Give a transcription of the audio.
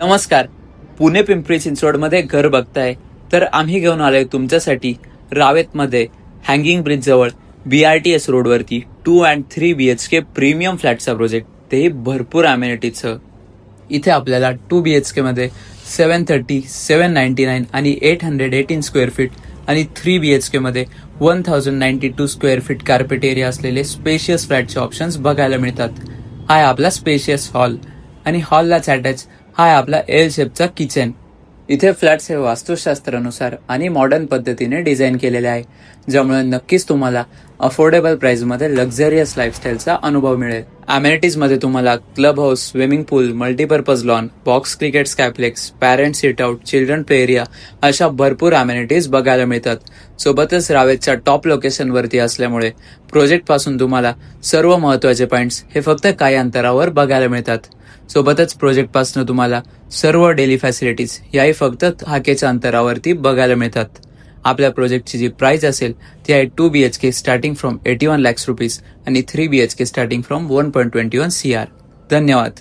नमस्कार. पुणे पिंपरी चिंचवडमध्ये घर बघताय तर आम्ही घेऊन आलोय तुमच्यासाठी रावेतमध्ये हँगिंग ब्रिज जवळ बी आर टी एस रोडवरती two and three B H K premium फ्लॅटचा project तेही भरपूर अमेनिटीचं इथे आपल्याला टू बी एच केमध्ये seven thirty seven ninety nine आणि eight hundred eighteen square feet आणि थ्री बी एच केमध्ये one thousand ninety two square feet carpet area असलेले स्पेशियस फ्लॅटचे ऑप्शन्स बघायला मिळतात. हा आहे आपला स्पेशियस हॉल आणि हॉललाच अटॅच हा आहे आपला एल शेपचा किचन. इथे फ्लॅट्स हे वास्तुशास्त्रानुसार आणि मॉडर्न पद्धतीने डिझाईन केलेले आहे ज्यामुळे नक्कीच तुम्हाला अफोर्डेबल प्राइसमध्ये लक्झरियस लाईफस्टाईलचा अनुभव मिळेल. अमेनिटीजमध्ये तुम्हाला club house swimming pool multipurpose lawn box cricket स्कॅप्लेक्स parent seat out children play area अशा भरपूर अमेनिटीज बघायला मिळतात. सोबतच रावेतच्या टॉप लोकेशनवरती असल्यामुळे प्रोजेक्टपासून तुम्हाला सर्व महत्त्वाचे पॉईंट्स हे फक्त काही अंतरावर बघायला मिळतात. सोबतच प्रोजेक्टपासनं तुम्हाला सर्व डेली फॅसिलिटीज याही फक्त हाकेच्या अंतरावरती बघायला मिळतात. आपल्या प्रोजेक्टची जी प्राइस असेल ती आहे two B H K starting from eighty one lakhs rupees आणि three B H K starting from one point twenty one C R धन्यवाद.